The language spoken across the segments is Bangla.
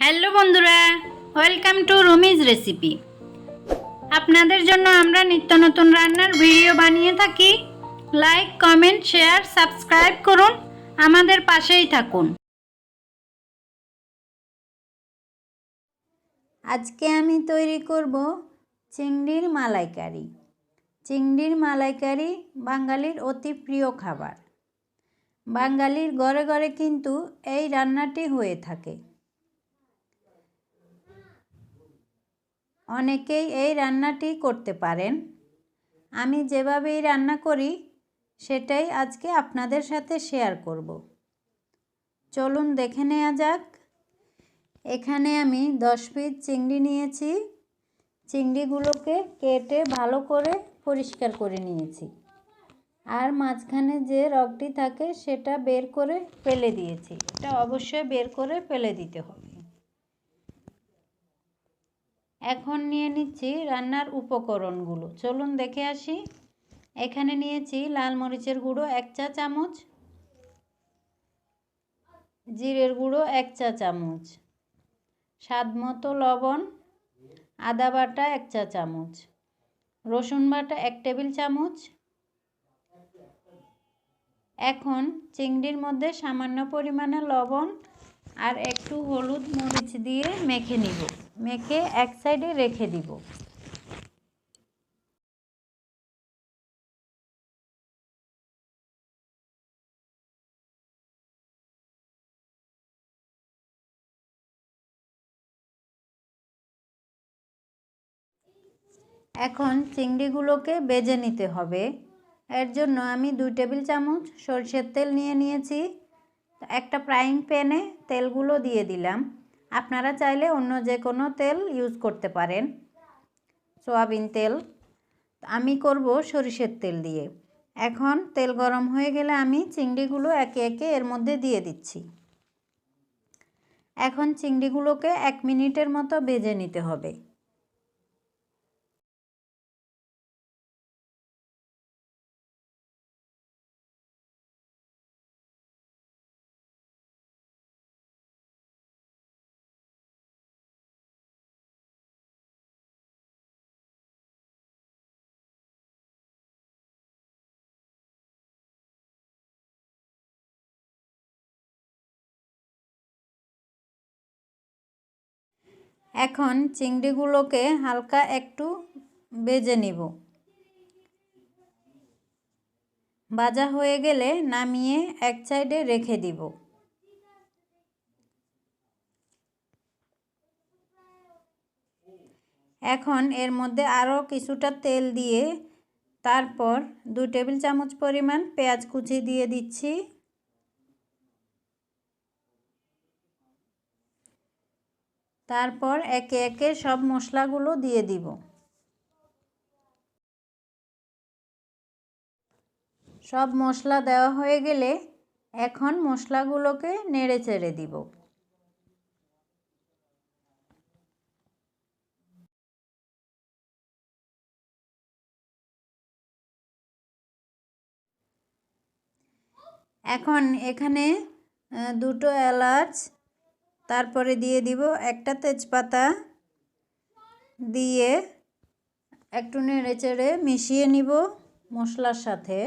হ্যালো বন্ধুরা ওয়েলকাম টু রুমিজ রেসিপি আপনাদের জন্য আমরা নিত্য নতুন রান্নার ভিডিও বানিয়ে থাকি। লাইক কমেন্ট শেয়ার সাবস্ক্রাইব করুন, আমাদের পাশেই থাকুন। আজকে আমি তৈরি করব চিংড়ির মালাইকারি। চিংড়ির মালাইকারি বাঙালির অতি প্রিয় খাবার। বাঙালির ঘরে ঘরে কিন্তু এই রান্নাটি হয়ে থাকে। অনেকেই এই রান্নাটি করতে পারেন। আমি যেভাবেই রান্না করি, সেটাই আজকে আপনাদের সাথে শেয়ার করব। চলুন দেখে নেওয়া যাক। এখানে আমি দশ পিস চিংড়ি নিয়েছি। চিংড়িগুলোকে কেটে ভালো করে পরিষ্কার করে নিয়েছি। আর মাঝখানে যে রগটি থাকে, সেটা বের করে ফেলে দিয়েছি। এটা অবশ্যই বের করে ফেলে দিতে হবে। এখন নিয়ে নিচ্ছি রান্নার উপকরণগুলো। চলুন দেখে আসি। এখানে নিয়েছি লাল মরিচের গুঁড়ো এক চা চামচ, জিরের গুঁড়ো এক চা চামচ, স্বাদ মতো লবণ, আদা বাটা এক চা চামচ, রসুন বাটা এক টেবিল চামচ। এখন চিংড়ির মধ্যে সামান্য পরিমাণে লবণ আর একটু হলুদ মরিচ দিয়ে মেখে নিব। মেখে এক সাইডে রেখে দিব। এখন চিংড়িগুলোকে বেজে নিতে হবে। এর জন্য আমি দুই টেবিল চামচ সরষের তেল নিয়ে নিয়েছি। একটা ফ্রাইং প্যানে তেলগুলো দিয়ে দিলাম। আপনারা চাইলে অন্য যে কোনো তেল ইউজ করতে পারেন। সয়াবিন তেল। আমি করব সরিষের তেল দিয়ে। এখন তেল গরম হয়ে গেলে আমি চিংড়িগুলো একে একে এর মধ্যে দিয়ে দিচ্ছি। এখন চিংড়িগুলোকে এক মিনিটের মতো ভেজে নিতে হবে। এখন চিংড়িগুলোকে হালকা একটু বেজে নিব। ভাজা হয়ে গেলে নামিয়ে এক সাইডে রেখে দিব। এখন এর মধ্যে আরও কিছুটা তেল দিয়ে তারপর দু টেবিল চামচ পরিমাণ পেঁয়াজ কুচি দিয়ে দিচ্ছি। তারপর একে একে সব মশলাগুলো দিয়ে দিব। সব মশলা দেওয়া হয়ে গেলে এখন মশলাগুলোকে নেড়ে চেড়ে দিব। এখন এখানে দুটো এলাচ তারপরে দিয়ে দিব একটা তেজপাতা দিয়ে একটু নেড়ে চেড়ে মিশিয়ে নিব মশলার সাথে।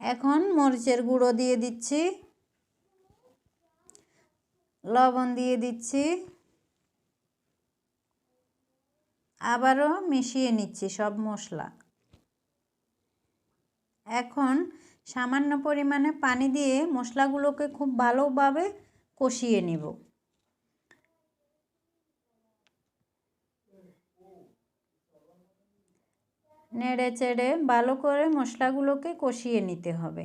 এখন মরিচের গুঁড়ো দিয়ে দিচ্ছি, লবণ দিয়ে দিচ্ছি, আবারও মিশিয়ে নিচ্ছি সব মশলা। এখন সামান্য পরিমাণে পানি দিয়ে মশলাগুলোকে খুব ভালোভাবে কষিয়ে নিব। নেড়ে চেড়ে ভালো করে মশলাগুলোকে কষিয়ে নিতে হবে।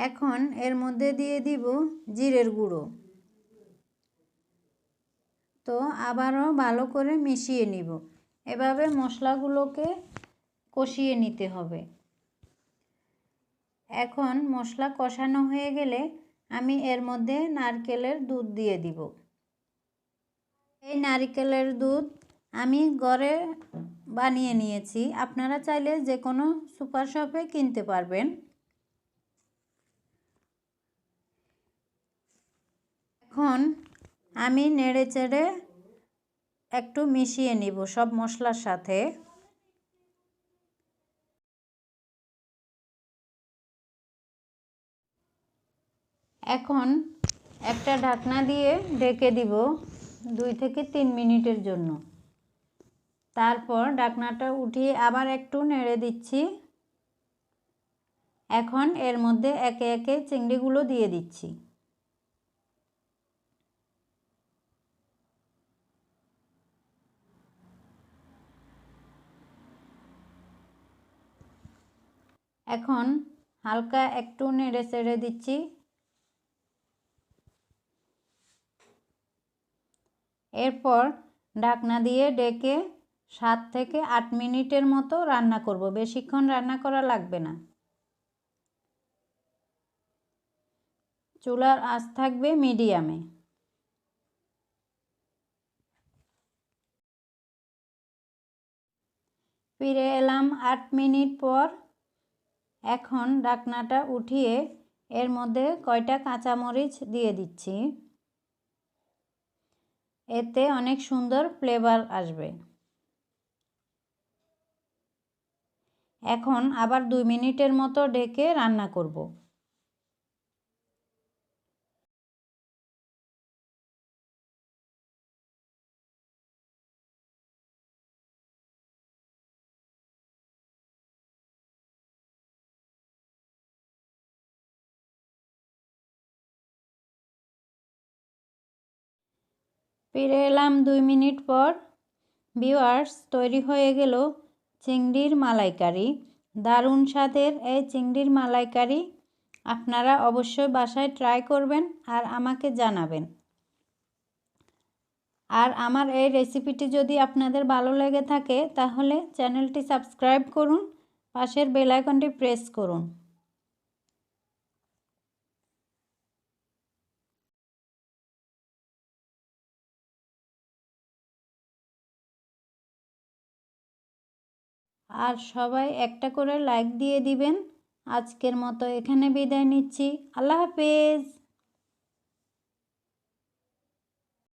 এখন এর মধ্যে দিয়ে দিব জিরের গুঁড়ো। তো আবারও ভালো করে মিশিয়ে নিব। এভাবে মশলাগুলোকে কষিয়ে নিতে হবে। এখন মশলা কষানো হয়ে গেলে আমি এর মধ্যে নারকেলের দুধ দিয়ে দিব। এই নারকেলের দুধ আমি ঘরে বানিয়ে নিয়েছি। আপনারা চাইলে যে কোনো সুপার শপে কিনতে পারবেন। এখন আমি নেড়ে চেড়ে একটু মিশিয়ে নিব সব মশলার সাথে। এখন একটা ঢাকনা দিয়ে ঢেকে দিব দুই থেকে তিন মিনিটের জন্য। তারপর ঢাকনাটা উঠিয়ে আবার একটু নেড়ে দিচ্ছি। এখন এর মধ্যে একে একে চিংড়িগুলো দিয়ে দিচ্ছি। এখন হালকা একটু নেড়ে চেড়ে দিচ্ছি। এরপর ঢাকনা দিয়ে ডেকে সাত থেকে আট মিনিটের মতো রান্না করব, বেশিক্ষণ রান্না করা লাগবে না। চুলার আঁচ থাকবে মিডিয়ামে। ফিরে এলাম আট মিনিট পর এখন ডাকনাটা উঠিয়ে এর মধ্যে কয়টা কাঁচামরিচ দিয়ে দিচ্ছি। এতে অনেক সুন্দর ফ্লেভার আসবে। এখন আবার দুই মিনিটের মতো ঢেকে রান্না করব। ফিরে এলাম দুই মিনিট পর। ভিওয়ার্স তৈরি হয়ে গেল চিংড়ির মালাইকারি। দারুণ স্বাদের এই চিংড়ির মালাইকারি আপনারা অবশ্যই বাসায় ট্রাই করবেন আর আমাকে জানাবেন। আর আমার এই রেসিপিটি যদি আপনাদের ভালো লেগে থাকে, তাহলে চ্যানেলটি সাবস্ক্রাইব করুন, পাশের বেলাইকনটি প্রেস করুন। আর সবাই একটা করে লাইক দিয়ে দিবেন। আজকের মতো এখানে বিদায় নিচ্ছি। আল্লাহ হাফেজ।